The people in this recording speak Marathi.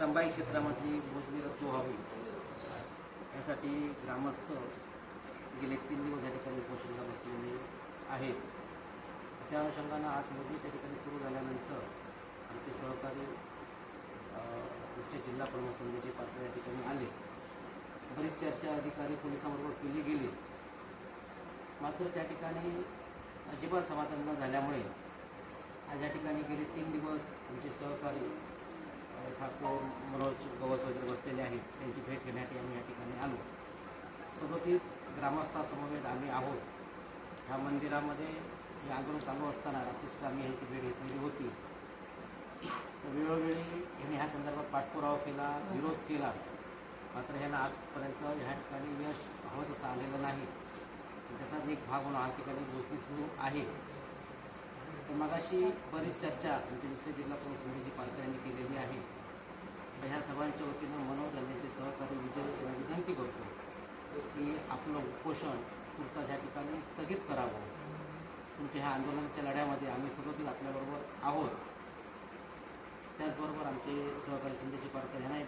संभाई क्षेत्रामधली भोजली रद्द व्हावी यासाठी ग्रामस्थ गेले तीन दिवस या ठिकाणी उपोषणाला बसलेले आहेत. त्या अनुषंगानं आज मोदी त्या ठिकाणी सुरू झाल्यानंतर आमचे सहकारी दुसरे जिल्हा प्रमुख संजय पात्र या ठिकाणी आले. बरीच चर्चा अधिकारी पोलिसांबरोबर केली गेली. मात्र त्या ठिकाणी अजिबात समाधान न झाल्यामुळे आज या ठिकाणी गेले तीन दिवस आमचे सहकारी ठाकूर मनोज गवस वगैरे बसलेले आहेत. त्यांची भेट घेण्यासाठी आम्ही या ठिकाणी आलो. सोबतीत ग्रामस्थासमवेत आम्ही आहोत. ह्या मंदिरामध्ये हे आंदोलन चालू असताना रात्रीसुद्धा आम्ही ह्याची भेट घेतलेली होती. वेळोवेळी ह्यांनी ह्या संदर्भात पाठपुरावा केला विरोध केला. मात्र ह्यांना आजपर्यंत ह्या ठिकाणी यश हवं तसं आलेलं नाही. त्याचाच एक भाग म्हणून आज ठिकाणी गोष्टी सुरू आहे. तर मगाशी बरीच चर्चा आमचे दुसरे जिल्हा प्रमुख समिती पालकर यांनी केलेली आहे. सर्वांच्या वतीनं मनोज आणि सहकारी विजय विनंती करतो की आपलं उपोषण तुर्तास ह्या ठिकाणी स्थगित करावं. तुमच्या ह्या आंदोलनाच्या लढ्यामध्ये आम्ही सर्वतील आपल्याबरोबर आहोत. त्याचबरोबर आमचे सहकारी संदेशी पारकर यांना